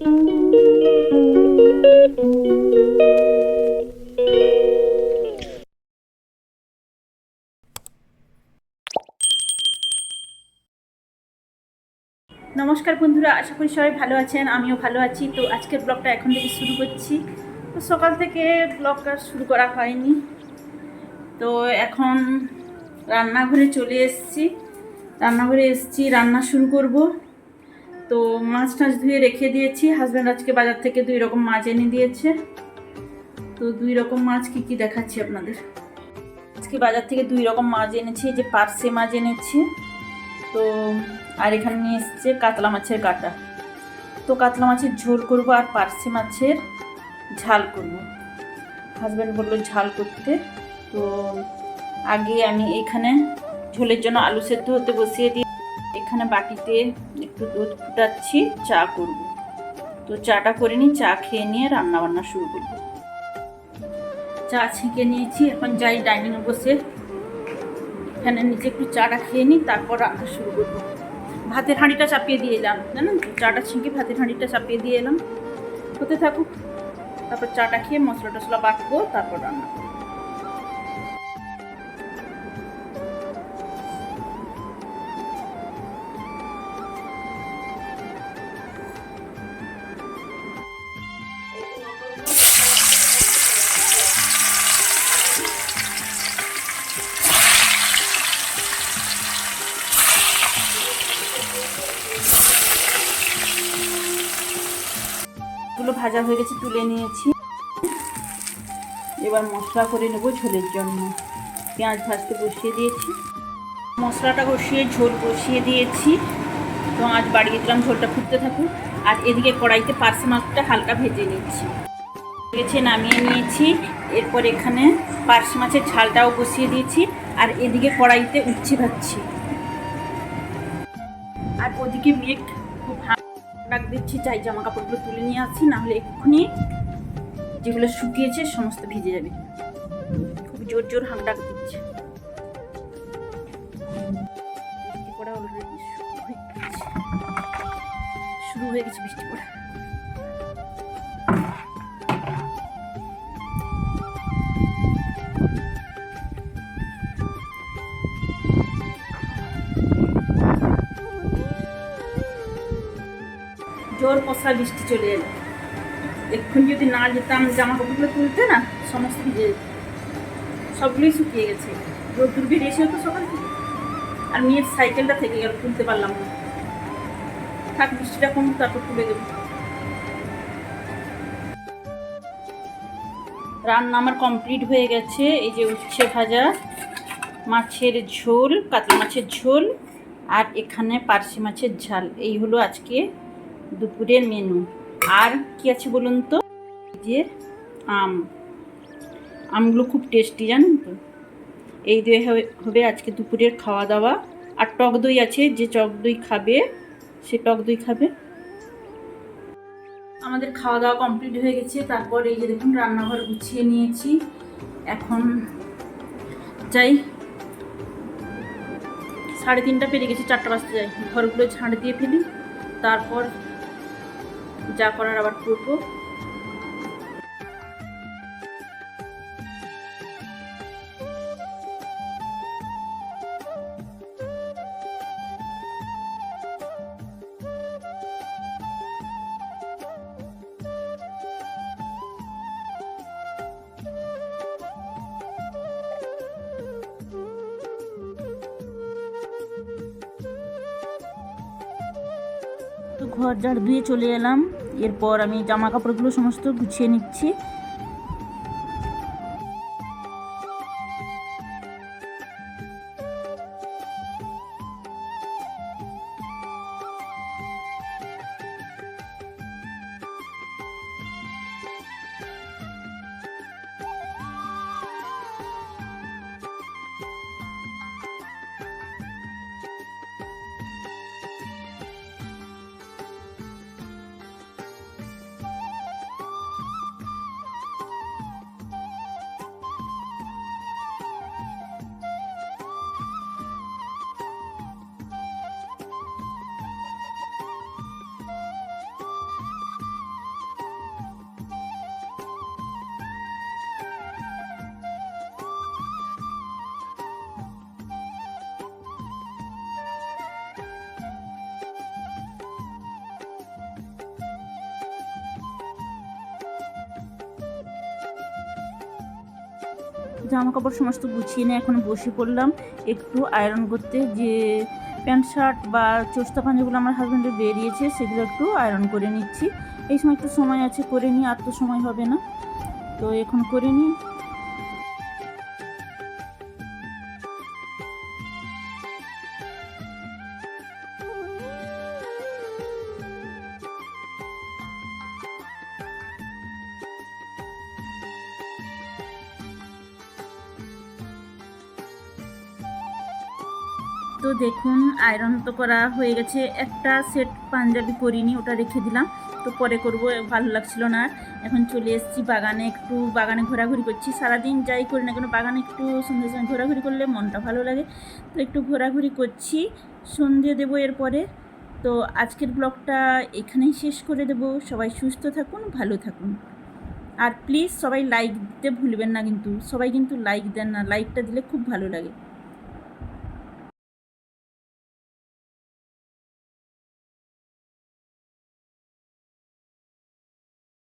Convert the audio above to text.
নমস্কার বন্ধুরা, আশা করি সবাই ভালো আছেন, আমিও ভালো আছি। তো আজকের ব্লগটা এখন থেকে শুরু করছি। তো সকাল থেকে ব্লগটা শুরু করা হয়নি। তো এখন রান্নাঘরে চলে এসেছি। রান্নাঘরে এসেছি, রান্না শুরু করব। তো মাছ টাছ ধুয়ে রেখে দিয়েছি। হাজব্যান্ড আজকে বাজার থেকে দুই রকম মাছ এনে দিয়েছে। তো দুই রকম মাছ কি কি দেখাচ্ছি আপনাদের? আজকে বাজার থেকে দুই রকম মাছ এনেছি যে পার্সে মাছ এনেছি। তো আর এখানে নিয়ে এসছে কাতলা মাছের কাটা। তো কাতলা মাছের ঝোল করব আর পার্সে মাছের ঝাল করব। হাজব্যান্ড বলল ঝাল করতে। তো আগে আমি এখানে ঝোলের জন্য আলু সেদ্ধ হতে বসিয়ে দিই এখানে বাটিতে একটু দুধ ফুটাচ্ছি, চা করব। তো চাটা করে নিই, চা খেয়ে নিয়ে রান্না বান্না শুরু করব চা ছেঁকে নিয়েছি, এখন যাই ডাইনিংয়ে বসে। এখানে নিচে একটু চাটা খেয়ে নিই, তারপর রান্না শুরু করব। ভাতের হাঁড়িটা চাপিয়ে দিয়ে এলাম, জানেন? তো চাটা ছেঁকে ভাতের হাঁড়িটা চাপিয়ে দিয়ে এলাম। হতে থাকুক। তারপর চাটা খেয়ে মশলা টশলা বাটবো, তারপর রান্না করব। গুলো ভাজা হয়ে গেছে, তুলে নিয়েছি। এবার মশলা করে নেব ঝোলের জন্য। পেঁয়াজ ভাজতে বসিয়ে দিয়েছি। মশলাটা কষিয়ে ঝোল বসিয়ে দিয়েছি। তো আজ বাড়িয়ে দিলাম, ঝোলটা ফুটতে থাকুক। আর এদিকে কড়াইতে পার্সে মাছটা হালকা ভেজে নিচ্ছি। গেছে, নামিয়ে নিয়েছি। এরপর এখানে পার্সে মাছের ঝালটাও বসিয়ে দিয়েছি। আর এদিকে কড়াইতে উচ্ছে ভাজছি। আর ওদিকে মেঘ ডাক দিচ্ছি চাই জামা কাপড়গুলো তুলে নিয়ে আসছি নাহলে এক্ষুনি যেগুলো শুকিয়েছে সমস্ত ভিজে যাবে। খুব জোর জোর হাঁক ডাক দিচ্ছে। শুরু হয়ে গেছে বৃষ্টি পড়া। জোর কষা বৃষ্টি চলে এলো। এক্ষুনি যদি না যেতাম জামা কাপড়গুলো তুলতে না, সমস্ত ভিজে সবগুলোই শুকিয়ে গেছে। রোদ্দুর বেরিয়েছিল তো সকাল থেকে। আর মেয়ের সাইকেলটা থেকে গেল, তুলতে পারলাম না। থাক, বৃষ্টিটা কমুক, তারপর তুলে দেবো। রান্না আমার কমপ্লিট হয়ে গেছে। এই যে উচ্ছে ভাজা, মাছের ঝোল, কাতলা মাছের ঝোল, আর এখানে পার্শে মাছের ঝাল। এই হলো আজকে দুপুরের মেনু আর কি আছে বলুন তো? যে আম। আমগুলো খুব টেস্টি জানেন তো? এই দিয়ে হবে আজকে দুপুরের খাওয়া দাওয়া আর টক দই আছে, যে টক দই খাবে, সে টক দই খাবে। আমাদের খাওয়া দাওয়া কমপ্লিট হয়ে গেছে। তারপর এই যে দেখুন, রান্নাঘর গুছিয়ে নিয়েছি। এখন যাই। সাড়ে তিনটা পেরিয়ে গেছে, চারটা বাজতে যাই ঘরগুলো ঝাড় দিয়ে ফেলি। তারপর যা করার আবার করব। ঘর ঝাড় ধুয়ে চলে এলাম। এরপর আমি জামা কাপড়গুলো সমস্ত গুছিয়ে নিচ্ছি। জামা কাপড় সমস্ত গুছিয়ে নিয়ে এখন বসে পড়লাম। একটু আয়রন করতে যে প্যান্ট শার্ট বা চোস্তা পাঞ্জাগুলো আমার হাজব্যান্ডে বেরিয়েছে, সেগুলো একটু আয়রন করে নিচ্ছি। এই সময় একটু সময় আছে, করে নিই, আর তো সময় হবে না। তো এখন করে নিই। তো দেখুন আয়রন তো করা হয়ে গেছে। একটা সেট পাঞ্জাবি করিনি ওটা রেখে দিলাম। তো পরে করব, ভালো লাগছিল না। এখন চলে এসেছি বাগানে একটু বাগানে ঘোরাঘুরি করছি। সারাদিন যাই করি না কেন, বাগানে একটু সন্ধ্যের সময় ঘোরাঘুরি করলে মনটা ভালো লাগে। তো একটু ঘোরাঘুরি করছি সন্ধে দেবো এরপরে। তো আজকের ব্লগটা এখানেই শেষ করে দেবো। সবাই সুস্থ থাকুন, ভালো থাকুন। আর প্লিজ সবাই লাইক দিতে ভুলবেন না কিন্তু। সবাই কিন্তু লাইক দেন না। লাইকটা দিলে খুব ভালো লাগে।